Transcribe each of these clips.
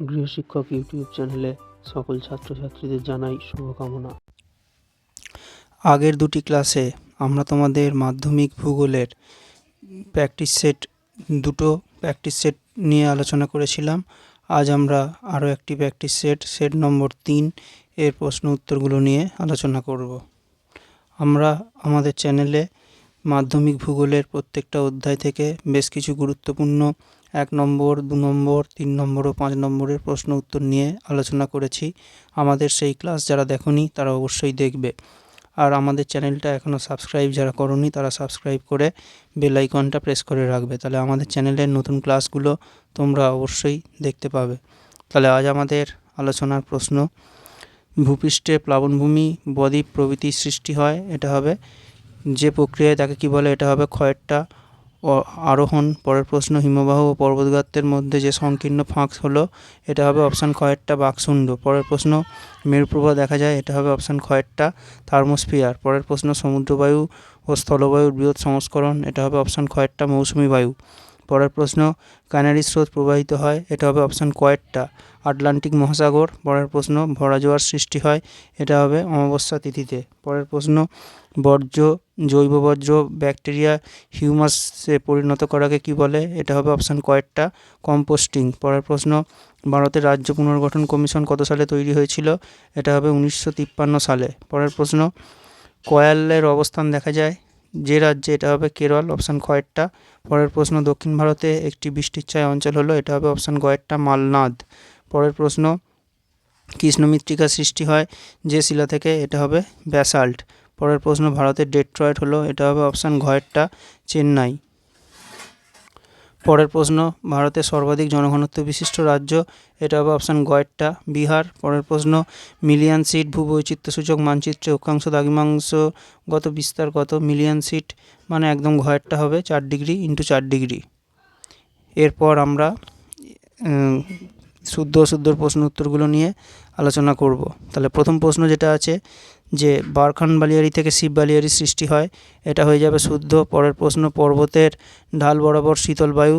গৃহশিক্ষক YouTube চ্যানেলে সকল ছাত্রছাত্রীদের জানাই শুভকামনা। আগের দুটি ক্লাসে আমরা তোমাদের মাধ্যমিক ভূগোলের প্র্যাকটিস সেট দুটো প্র্যাকটিস সেট নিয়ে আলোচনা করেছিলাম। আজ আমরা আরও একটি প্র্যাকটিস সেট সেট নম্বর তিন এর প্রশ্ন উত্তরগুলো নিয়ে আলোচনা করব। আমরা আমাদের চ্যানেলে মাধ্যমিক ভূগোলের প্রত্যেকটা অধ্যায় থেকে বেশ কিছু গুরুত্বপূর্ণ এক নম্বর, দু নম্বর, তিন নম্বর ও পাঁচ নম্বরের প্রশ্ন উত্তর নিয়ে আলোচনা করেছি। আমাদের সেই ক্লাস যারা দেখনি, তারা অবশ্যই দেখবে। আর আমাদের চ্যানেলটা এখনও সাবস্ক্রাইব যারা করনি, তারা সাবস্ক্রাইব করে বেল আইকনটা প্রেস করে রাখবে। তাহলে আমাদের চ্যানেলের নতুন ক্লাসগুলো তোমরা অবশ্যই দেখতে পাবে। তাহলে আজ আমাদের আলোচনার প্রশ্ন, ভূপৃষ্ঠে প্লাবনভূমি বদ্বীপ প্রভৃতি সৃষ্টি হয়, এটা হবে যে প্রক্রিয়ায় তাকে কি বলে, এটা হবে ক্ষয়েরটা আরোহণ, পরের প্রশ্ন, হিমবাহ ও পর্বতগাত্রের মধ্যে যে সংকীর্ণ ফাঁক হলো, এটা হবে অপশান খয়েরটা বাকশুণ্ড। পরের প্রশ্ন মেরুপ্রভা দেখা যায়, এটা হবে অপশান খয়েরটা থার্মোস্ফিয়ার। পরের প্রশ্ন, সমুদ্রবায়ু ও স্থলবায়ুর বৃহৎ সংস্করণ, এটা হবে অপশান খয়েরটা মৌসুমি বায়ু। পরের প্রশ্ন, কানারি স্রোত প্রবাহিত হয়, এটা হবে অপশান কয়েরটা আটলান্টিক মহাসাগর, পরের প্রশ্ন, ভরা জোয়ার সৃষ্টি হয়, এটা হবে অমাবস্যা তিথিতে। পরের প্রশ্ন, বর্জ্য, জৈব বর্জ্য, ব্যাকটেরিয়া, হিউমাসে পরিণত করাকে কি বলে, এটা হবে অপশান কয়েকটা, কম্পোস্টিং। পরের প্রশ্ন, ভারতের রাজ্য পুনর্গঠন কমিশন কত সালে তৈরি হয়েছিল, এটা হবে উনিশশো তিপ্পান্ন সালে। পরের প্রশ্ন, কয়ালের অবস্থান দেখা যায় যে রাজ্যে এটা হবে কেরল অপশান কয়েকটা। পরের প্রশ্ন, দক্ষিণ ভারতে একটি বৃষ্টির ছায় অঞ্চল হলো, এটা হবে অপশান কয়েকটা, মালনাদ। পরের প্রশ্ন, কৃষ্ণমৃত্তিকা সৃষ্টি হয় যে শিলা থেকে, এটা হবে ব্যাসাল্ট পরের প্রশ্ন, ভারতের ডেট্রয়েড হলো, এটা হবে অপশান ঘয়েরটা চেন্নাই। পরের প্রশ্ন, ভারতের সর্বাধিক জনঘনত্ব বিশিষ্ট রাজ্য, এটা হবে অপশান গয়েরটা বিহার। পরের প্রশ্ন মিলিয়ন সিট ভূবৈচিত্র্যসূচক মানচিত্রে অক্ষাংশ দ্রাঘিমাংশগত বিস্তার কত মিলিয়ন সিট মানে একদম ঘয়েরটা হবে, চার ডিগ্রি ইন্টু চার ডিগ্রি। এরপর আমরা শুদ্ধ অশুদ্ধর প্রশ্ন উত্তরগুলো নিয়ে আলোচনা করব। তাহলে প্রথম প্রশ্ন যেটা আছে যে বারখান বালিয়ারি থেকে শিব বালিয়ারি সৃষ্টি হয়, এটা হয়ে যাবে শুদ্ধ। পরের প্রশ্ন, পর্বতের ঢাল বরাবর শীতল বায়ু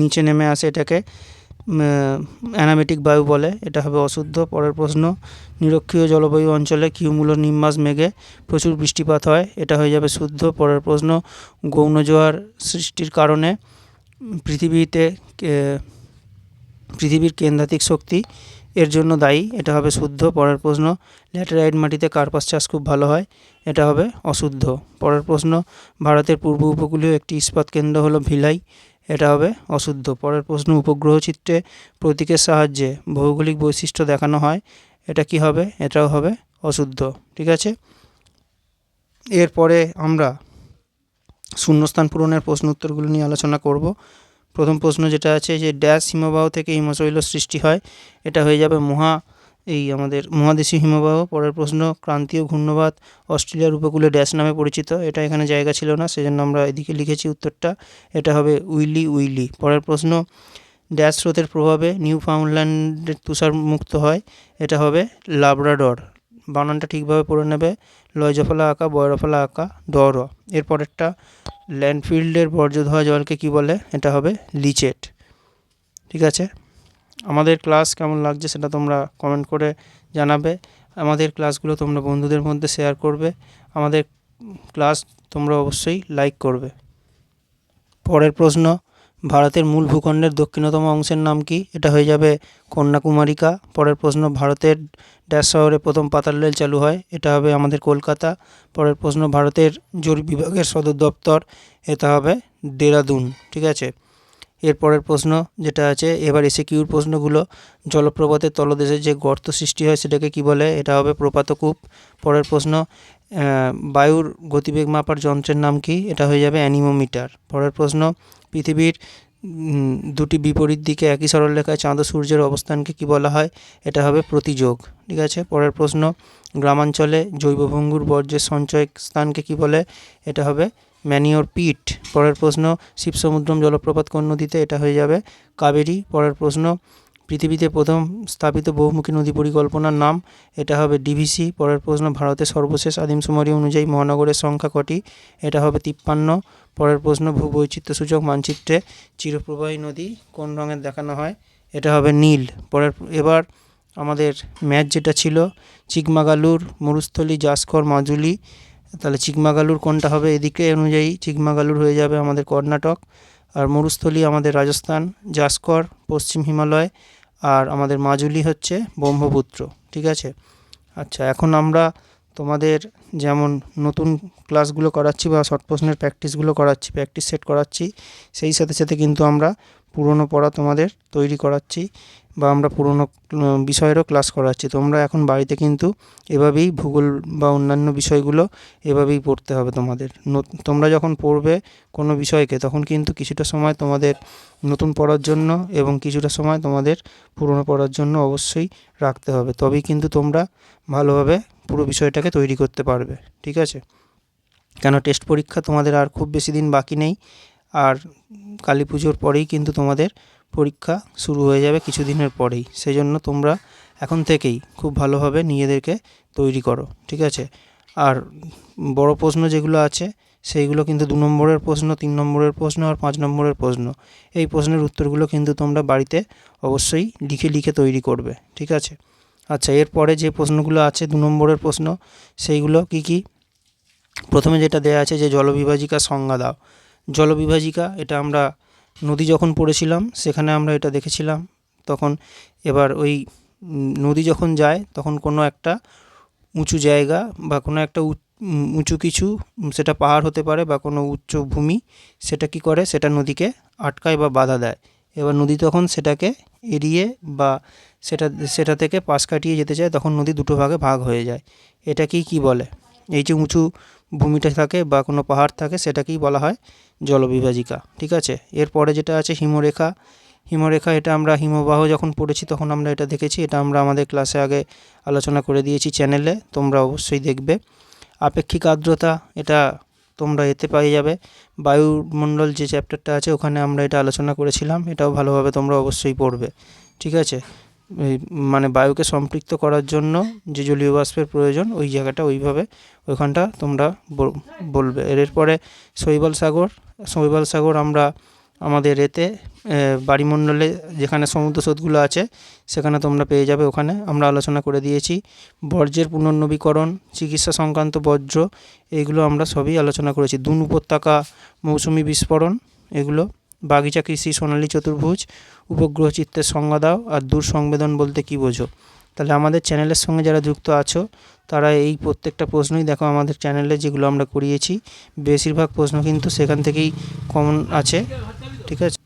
নিচে নেমে আসে এটাকে অ্যানামেটিক বায়ু বলে, এটা হবে অশুদ্ধ। পরের প্রশ্ন, নিরক্ষীয় জলবায়ু অঞ্চলে কিউমূল নিম্বাস মেঘে প্রচুর বৃষ্টিপাত হয়, এটা হয়ে যাবে শুদ্ধ। পরের প্রশ্ন, গৌণ জোয়ার সৃষ্টির কারণে পৃথিবীতে পৃথিবীর কেন্দ্রাতিক শক্তি এর জন্য দায়ী। এটা হবে শুদ্ধ, পরের প্রশ্ন, ল্যাটেরাইট মাটিতে কার্পাস চাষ খুব ভালো হয়। এটা হবে অশুদ্ধ। পরের প্রশ্ন, ভারতের পূর্ব উপকূলীয় একটি ইস্পাত কেন্দ্র হলো ভিলাই। এটা হবে অশুদ্ধ। পরের প্রশ্ন, উপগ্রহ চিত্রে প্রতীকের সাহায্যে ভৌগোলিক বৈশিষ্ট্য দেখানো হয়। এটা কি হবে? এটাও হবে অশুদ্ধ। ঠিক আছে? এরপরে আমরা শূন্যস্থান পূরণের প্রশ্ন উত্তরগুলো নিয়ে আলোচনা করব। প্রথম প্রশ্ন যেটা আছে যে ড্যাশ হিমবাহ থেকে হিমশৈল সৃষ্টি হয়, এটা হয়ে যাবে মহা, এই আমাদের মহাদেশীয় হিমবাহ। পরের প্রশ্ন, ক্রান্তীয় ঘূর্ণবাদ অস্ট্রেলিয়ার উপকূলে ড্যাশ নামে পরিচিত, এটা এখানে জায়গা ছিল না, সেজন্য আমরা এদিকে লিখেছি উত্তরটা, এটা হবে উইলি উইলি। পরের প্রশ্ন, ড্যাশ স্রোতের প্রভাবে নিউ ফাউন্ডল্যান্ডের তুষার মুক্ত হয়, এটা হবে লাব্রাডর। বানানটা ঠিকভাবে পড়ে নেবে। লয়জফলা আঁকা, বয়রফলা আঁকা ডর এরপরেরটা ল্যান্ডফিল্ডের বর্জ্য ধোয়া জলকে কি বলে? এটা হবে লিচেট। ঠিক আছে? আমাদের ক্লাস কেমন লাগছে সেটা তোমরা কমেন্ট করে জানাবে। আমাদের ক্লাসগুলো তোমরা বন্ধুদের মধ্যে শেয়ার করবে। আমাদের ক্লাস তোমরা অবশ্যই লাইক করবে। পরের প্রশ্ন ভারতের মূল ভূখণ্ডের দক্ষিণতম অংশের নাম কি? এটা হয়ে যাবে কন্যাকুমারিকা। পরের প্রশ্ন, ভারতের ড্যাশ শহরে প্রথম পাতাল রেল চালু হয়। এটা হবে আমাদের কলকাতা। পরের প্রশ্ন, ভারতের জরিপ বিভাগের সদর দপ্তর। এটা হবে দেরাদুন, ঠিক আছে? এরপরের প্রশ্ন যেটা আছে, এবার এসে কিউর প্রশ্নগুলো জলপ্রপাতের তলদেশে যে গর্ত সৃষ্টি হয় সেটাকে কি বলে? এটা হবে প্রপাতকূপ। পরের প্রশ্ন বায়ুর গতিবেগ মাপার যন্ত্রের নাম কি? এটা হয়ে যাবে অ্যানিমোমিটার। পরের প্রশ্ন, পৃথিবীর দুটি বিপরীত দিকে একই সরলরেখায় চাঁদ সূর্যের অবস্থানকে কি বলা হয়? এটা হবে প্রতিযোগ। ঠিক আছে? পরের প্রশ্ন, গ্রামাঞ্চলে জৈব ভঙ্গুর বর্জ্যের সঞ্চয় স্থানকে কি বলে? এটা হবে ম্যানিওর পিট পরের প্রশ্ন, শিবসমুদ্রম জলপ্রপাত কোন নদীতে? এটা হয়ে যাবে কাবেরী। পরের প্রশ্ন, পৃথিবীতে প্রথম স্থাপিত বহুমুখী নদী পরিকল্পনার নাম, এটা হবে ডিভিসি। পরের প্রশ্ন ভারতের সর্বশেষ আদিমশুমারি অনুযায়ী মহানগরের সংখ্যা কটি? এটা হবে তিপ্পান্ন। পরের প্রশ্ন, ভূবৈচিত্র্যসূচক মানচিত্রে চিরপ্রবাহী নদী কোন রঙের দেখানো হয়? এটা হবে নীল। পরের এবার আমাদের ম্যাচ যেটা ছিল, চিকমাগালুর, মরুস্থলী, জাসকর, মাজুলি তাহলে চিকমাগালুর কোনটা হবে এদিকে অনুযায়ী চিকমাগালুর হয়ে যাবে আমাদের কর্ণাটক আর মরুস্থলী আমাদের রাজস্থান, জাস্কর, পশ্চিম হিমালয় আর আমাদের মাজুলি হচ্ছে ব্রহ্মপুত্র, ঠিক আছে? আচ্ছা এখন আমরা তোমাদের যেমন নতুন ক্লাসগুলো করাচ্ছি বা শর্ট প্রশ্নের প্র্যাকটিসগুলো করাচ্ছি প্র্যাকটিস সেট করাচ্ছি, সেই সাথে সাথে কিন্তু আমরা পুরনো পড়া তোমাদের তৈরি করাচ্ছি বা আমরা পুরনো বিষয়েরও ক্লাস করাচ্ছি। তোমরা এখন বাড়িতে কিন্তু এভাবেই ভূগোল বা অন্যান্য বিষয়গুলো এভাবেই পড়তে হবে তোমাদের। তোমরা যখন পড়বে কোনো বিষয়কে, তখন কিন্তু কিছুটা সময় তোমাদের নতুন পড়ার জন্য এবং কিছুটা সময় তোমাদের পুরনো পড়ার জন্য অবশ্যই রাখতে হবে। তবেই কিন্তু তোমরা ভালোভাবে পুরো বিষয়টাকে তৈরি করতে পারবে, ঠিক আছে? কেন টেস্ট পরীক্ষা তোমাদের আর খুব বেশি দিন বাকি নেই, আর কালী পুজোর পরেই কিন্তু তোমাদের পরীক্ষা শুরু হয়ে যাবে কিছুদিনের পরেই। সেই জন্য তোমরা এখন থেকেই খুব ভালোভাবে নিজেদেরকে তৈরি করো, ঠিক আছে? আর বড় প্রশ্ন যেগুলো আছে, সেইগুলো কিন্তু দু নম্বরের প্রশ্ন, তিন নম্বরের প্রশ্ন আর পাঁচ নম্বরের প্রশ্ন। এই প্রশ্নের উত্তরগুলো কিন্তু তোমরা বাড়িতে অবশ্যই লিখে লিখে তৈরি করবে, ঠিক আছে? আচ্ছা এরপরে যে প্রশ্নগুলো আছে, দু নম্বরের প্রশ্ন, সেইগুলো কি কি? প্রথমে যেটা দেয়া আছে যে জলবিভাজিকা সংজ্ঞা দাও। জলবিভাজিকা, এটা আমরা নদী যখন পড়েছিলাম, সেখানে আমরা এটা দেখেছিলাম। তখন এবার ওই নদী যখন যায়, তখন কোনো একটা উঁচু জায়গা বা কোনো একটা উঁচু কিছু, সেটা পাহাড় হতে পারে বা কোনো উচ্চ ভূমি, সেটা কি করে? সেটা নদীকে আটকায় বা বাধা দেয়। এবার নদী তখন সেটাকে এড়িয়ে বা সেটা সেটা থেকে পাশ কাটিয়ে যেতে চায়, তখন নদী দুটো ভাগে ভাগ হয়ে যায়। এটাকেই কি বলে? এই যে উঁচু ভূমিটা থাকে বা কোনো পাহাড় থাকে, সেটাকেই বলা হয় জলবিভাজিকা। ঠিক আছে? এরপরে যেটা আছে হিমরেখা। হিমরেখা, এটা আমরা হিমবাহ যখন পড়েছি, তখন আমরা এটা দেখেছি। এটা আমরা আমাদের ক্লাসে আগে আলোচনা করে দিয়েছি চ্যানেলে, তোমরা অবশ্যই দেখবে। আপেক্ষিক আর্দ্রতা, এটা তোমরা এতে পেয়ে যাবে। বায়ুমণ্ডল যে চ্যাপ্টারটা আছে, ওখানে আমরা এটা আলোচনা করেছিলাম। এটাও ভালোভাবে তোমরা অবশ্যই পড়বে। ঠিক আছে? এই মানে বায়ুকে সম্পৃক্ত করার জন্য যে জলীয় বাষ্পের প্রয়োজন, ওই জায়গাটা ওইভাবে ওইখানটা তোমরা বল- বলবে। এর এরপরে শৈবাল সাগর শৈবাল সাগর আমরা আমাদের এতে বাড়িমণ্ডলে যেখানে সমুদ্র স্রোতগুলো আছে, সেখানে তোমরা পেয়ে যাবে ওখানে। আমরা আলোচনা করে দিয়েছি। বর্জ্যের পুনর্নবীকরণ, চিকিৎসা সংক্রান্ত বর্জ্য, এগুলো আমরা সবই আলোচনা করেছি। দুন উপত্যকা, মৌসুমি বিস্ফোরণ, এগুলো বাগিচা কৃষি, সোনালী চতুর্ভুজ, উপগ্রহ চিত্রের সংজ্ঞা দাও আর দূর সংবেদন বলতে কী বোঝো? তাহলে আমাদের চ্যানেলের সঙ্গে যারা যুক্ত আছো, তারা এই প্রত্যেকটা প্রশ্নই দেখো আমাদের চ্যানেলে যেগুলো আমরা করিয়েছি। বেশিরভাগ প্রশ্ন কিন্তু সেখান থেকেই কমন আছে, ঠিক আছে?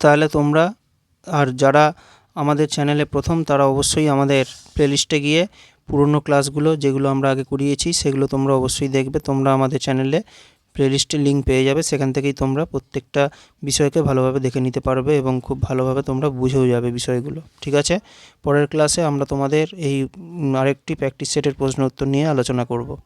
তাহলে তোমরা আর যারা আমাদের চ্যানেলে প্রথম, তারা অবশ্যই আমাদের প্লেলিস্টে গিয়ে পুরনো ক্লাসগুলো যেগুলো আমরা আগে করিয়েছি, সেগুলো তোমরা অবশ্যই দেখবে। তোমরা আমাদের চ্যানেলে প্লেলিস্টের লিঙ্ক পেয়ে যাবে। সেখান থেকেই তোমরা প্রত্যেকটা বিষয়কে ভালোভাবে দেখে নিতে পারবে এবং খুব ভালোভাবে তোমরা বুঝেও যাবে বিষয়গুলো। ঠিক আছে? পরের ক্লাসে আমরা তোমাদের এই আরেকটি প্র্যাকটিস সেটের প্রশ্ন উত্তর নিয়ে আলোচনা করব।